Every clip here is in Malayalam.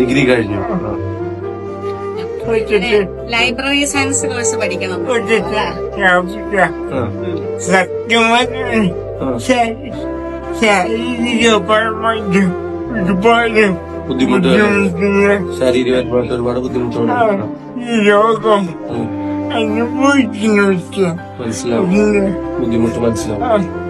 ഡിഗ്രി കഴിഞ്ഞു. ലൈബ്രറി സയൻസ് കോഴ്സ് പഠിക്കണം. സത്യമായി ബുദ്ധിമുട്ടുകൾ. ബുദ്ധിമുട്ടുകൾ ശാരീരികമായിട്ട് ഒരുപാട് ബുദ്ധിമുട്ടുകളുണ്ട്. ഈ രോഗം അനുഭവിക്കുന്നവർക്ക് മനസ്സിലാവും. ബുദ്ധിമുട്ട് മനസ്സിലാവും.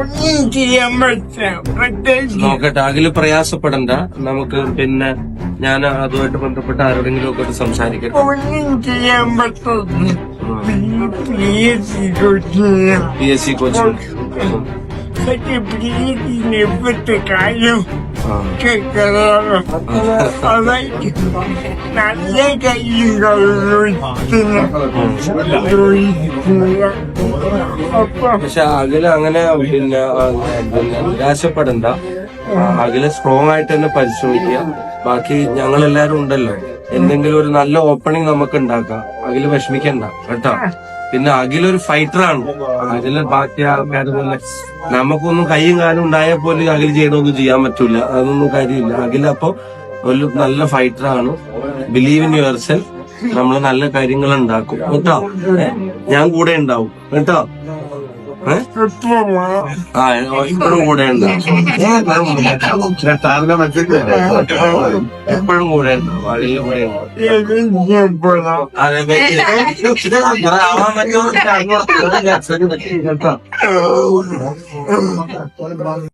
ഒന്നും ചെയ്യാൻ പറ്റില്ല പ്രത്യേകിച്ച് നോക്കട്ടെ അതിൽ പ്രയാസപ്പെടണ്ട. നമുക്ക് പിന്നെ ഞാൻ അതുമായിട്ട് ബന്ധപ്പെട്ട ആരോടെങ്കിലും ഒക്കെ സംസാരിക്കട്ടെ ഒന്നും ചെയ്യാൻ പറ്റില്ല P S C coaching P S C coaching പക്ഷെ പി എസ് കാര്യം കേൾക്കാറ് അതായത് നല്ല കയ്യും പക്ഷെ അഖില അങ്ങനെ പിന്നെ നിരാശപ്പെടണ്ട. അഖില സ്ട്രോങ് ആയിട്ട് തന്നെ പരിശ്രമിക്കുക. ബാക്കി ഞങ്ങൾ എല്ലാരും ഉണ്ടല്ലോ. എന്തെങ്കിലും ഒരു നല്ല ഓപ്പണിംഗ് നമുക്ക് ഉണ്ടാക്കാം. അഖിൽ വിഷമിക്കണ്ട കേട്ടോ? പിന്നെ അഖിലൊരു ഫൈറ്ററാണ് അഖിൽ ബാക്കി ആൾക്കാർ പോലെ നമുക്കൊന്നും കൈയും കാലും ഉണ്ടായാൽ പോലും അഖിൽ ചെയ്യണമൊന്നും ചെയ്യാൻ പറ്റൂല. അതൊന്നും കാര്യമില്ല. അഖിൽ അപ്പൊ ഒരു നല്ല ഫൈറ്റർ ആണ്. ബിലീവ് ഇൻ യുവർ സെൽഫ് നമ്മൾ നല്ല കാര്യങ്ങൾ ഉണ്ടാക്കും. കേട്ടോ? ഞാൻ കൂടെ ഉണ്ടാവും കേട്ടോ? ആ ഇപ്പോഴും കൂടെ ഉണ്ടാവും കേട്ടോ